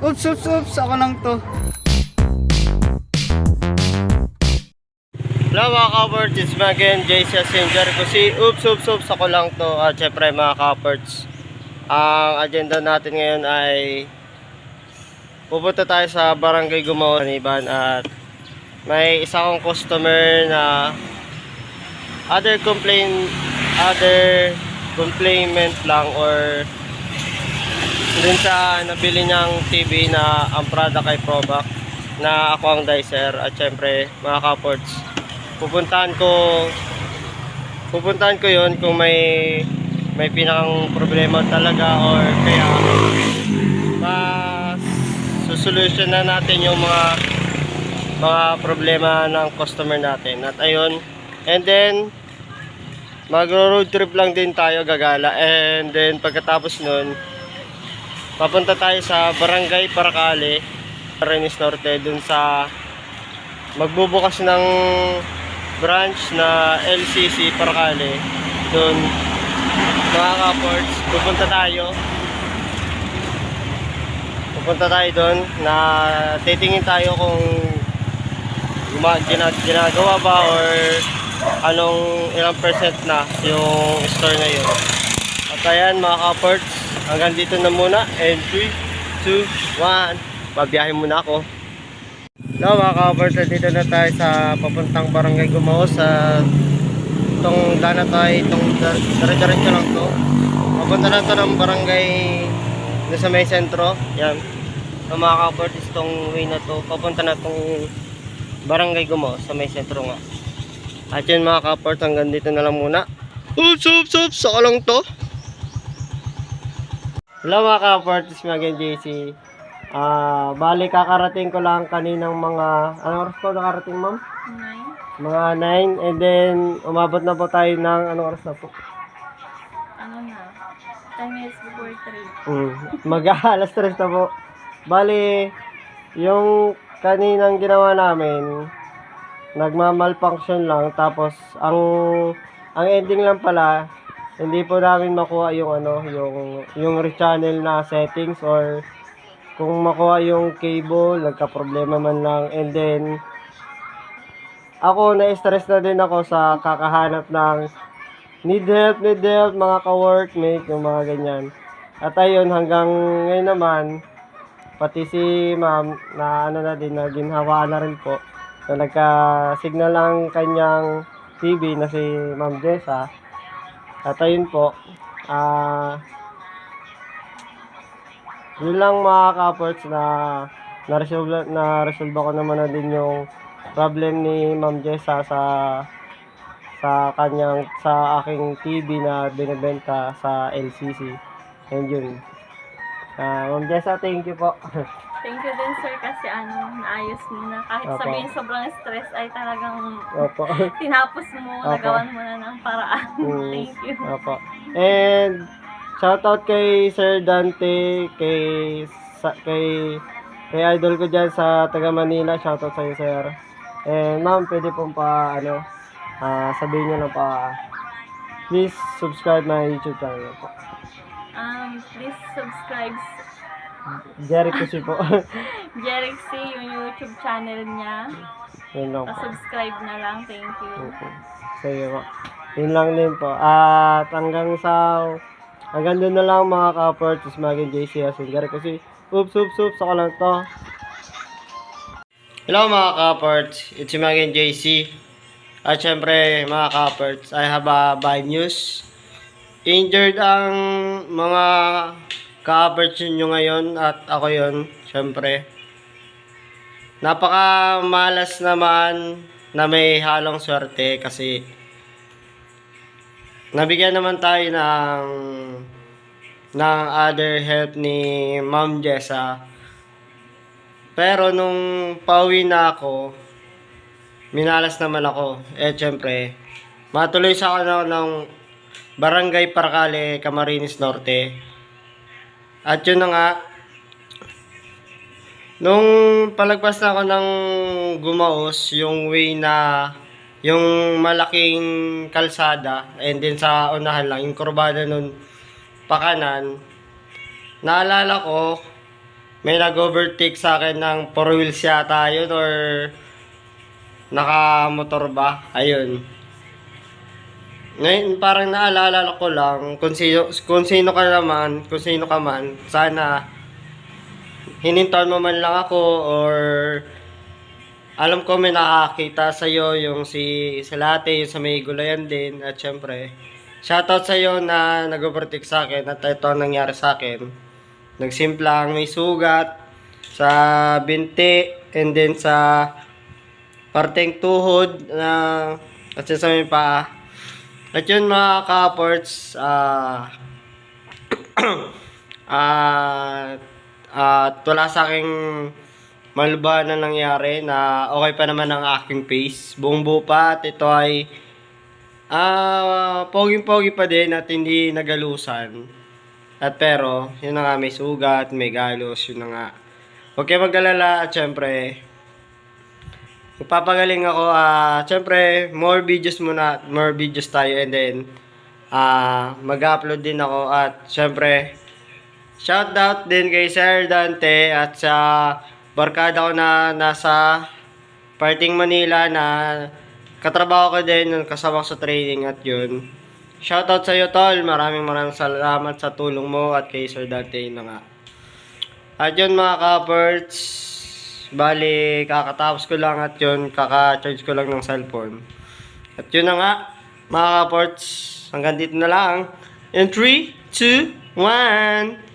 Oops, oops, oops. Ako lang to. Hello mga me again, JC Asinger ko si Oops Oops Oops. Ako lang to. At syempre mga kaparts ang agenda natin ngayon ay pupunta tayo sa Barangay Gumawa Kaniban at may isa kong customer na other complain other complainant lang or dun sa nabili niyang TV na ang product ay Probac na ako ang dicer at syempre mga kaports pupuntahan ko pupuntahan ko yon kung may may pinakang problema talaga or kaya mas susolusyon na natin yung mga mga problema ng customer natin. At ayun and then magro road trip lang din tayo gagala. And then pagkatapos nun papunta tayo sa Barangay Paracale Renis Norte dun sa magbubukas ng branch na LCC Paracale dun mga kaports pupunta tayo. Pupunta tayo dun na titingin tayo kung ginagawa ba or anong ilang percent na yung store na yun. At ayan mga kaports hanggang dito na muna and 3, 2, 1 pabiyahe muna ako Hello mga ka-hoppers, dito na tayo sa papuntang barangay Gumao sa itong dana tayo, itong dire-diretso lang to. Papunta na to ng barangay na sa may sentro. Yan. So, mga ka-hoppers, itong way na to, papunta na itong barangay Gumao sa may sentro nga. At yun mga ka-hoppers, hanggang dito na lang muna. Oops, oops, oops, saka lang to. Hello mga me again, JC. Ah, bali kakarating ko lang kaninang mga anong oras po nakarating ma'am? Nine. Mga 9 and then umabot na po tayo ng anong oras na po? Ano na? 10 minutes before 3. Mm, mag alas 3 na po. Bali yung kaninang ginawa namin nagma-malfunction lang tapos ang ang ending lang pala hindi po namin makuha yung ano yung yung rechannel na settings or kung makuha yung cable, nagka-problema man lang. And then, ako, na-stress na din ako sa kakahanap ng need help, need help, mga ka-workmate, yung mga ganyan. At ayun, hanggang ngayon naman, pati si ma'am, na ano na din, na ginhawa na rin po, na nagka-signal ang kanyang TV na si Ma'am Jessa. At ayun po, ah, yun lang mga kaports na na-resolve, na-resolve ko naman na din yung problem ni Ma'am Jessa sa sa kanyang sa aking TV na binebenta sa LCC. And yun. Ah, Ma'am Jessa, thank you po. Thank you din sir kasi ano, naayos mo na. Kahit Opo. sabihin sobrang stress ay talagang Opo. tinapos mo, Opo. nagawan mo na ng paraan. Mm. Thank you. Opo. And shoutout kay Sir Dante, kay sa, kay kay idol ko diyan sa taga Manila. Shoutout sa iyo, sir. And ma'am, pwede pong pa ano ah, sabihin niyo lang pa please subscribe my YouTube channel po. Um, please subscribe Jerry Kusi po. Jeric C, yung YouTube channel niya. Yun lang po. Pa-subscribe na lang. Thank you. Opo. Sige po. Yun lang din po. At hanggang sa hanggang doon na lang mga ka-purchase maging JC Asingar kasi oops oops oops ako lang to. Hello mga ka-parts, it's me again JC. At syempre mga ka-parts, I have a bad news. Injured ang mga ka-parts nyo ngayon at ako yon syempre. Napaka malas naman na may halong swerte kasi nabigyan naman tayo ng ng other help ni Ma'am Jessa. Pero nung pauwi na ako, minalas naman ako. Eh, syempre, matuloy sa ako ng Barangay Paracale, Camarines Norte. At yun na nga, nung palagpas na ako ng gumaos, yung way na, yung malaking kalsada, and then sa unahan lang, yung kurbada nun, pakanan, naalala ko, may nag-overtake sa akin ng 4 wheels yata yun or naka-motor ba? Ayun. Ngayon, parang naalala ko lang kung sino, kung sino ka naman, kung sino ka man, sana hinintahan mo man lang ako or alam ko may nakakita sa iyo yung si Salate, yung sa may gulayan din at syempre shoutout sa iyo na nag-overtake sa akin at ito ang nangyari sa akin. Nagsimplang may sugat sa binti and then sa parteng tuhod na at sa may paa. At yun mga ka-ports, ah ah at wala sa aking malba na nangyari na okay pa naman ang aking face. Buong buo pa at ito ay ah poging-pogi pa din at hindi nagalusan. At pero, yun na nga, may sugat, may galos, yun na nga. Huwag kayo mag-alala at syempre, Magpapagaling ako, ah, syempre, more videos muna, more videos tayo and then, ah, mag-upload din ako at syempre, shout out din kay Sir Dante at sa barkada ko na nasa parting Manila na katrabaho ko din, yung kasama sa training at yun. Shout out sa iyo, Tol. Maraming maraming salamat sa tulong mo at kay Sir Dante na nga. At yun mga kaperts, bali kakatapos ko lang at yun, kaka-charge ko lang ng cellphone. At yun na nga, mga kaperts, hanggang dito na lang. In 3, 2, 1.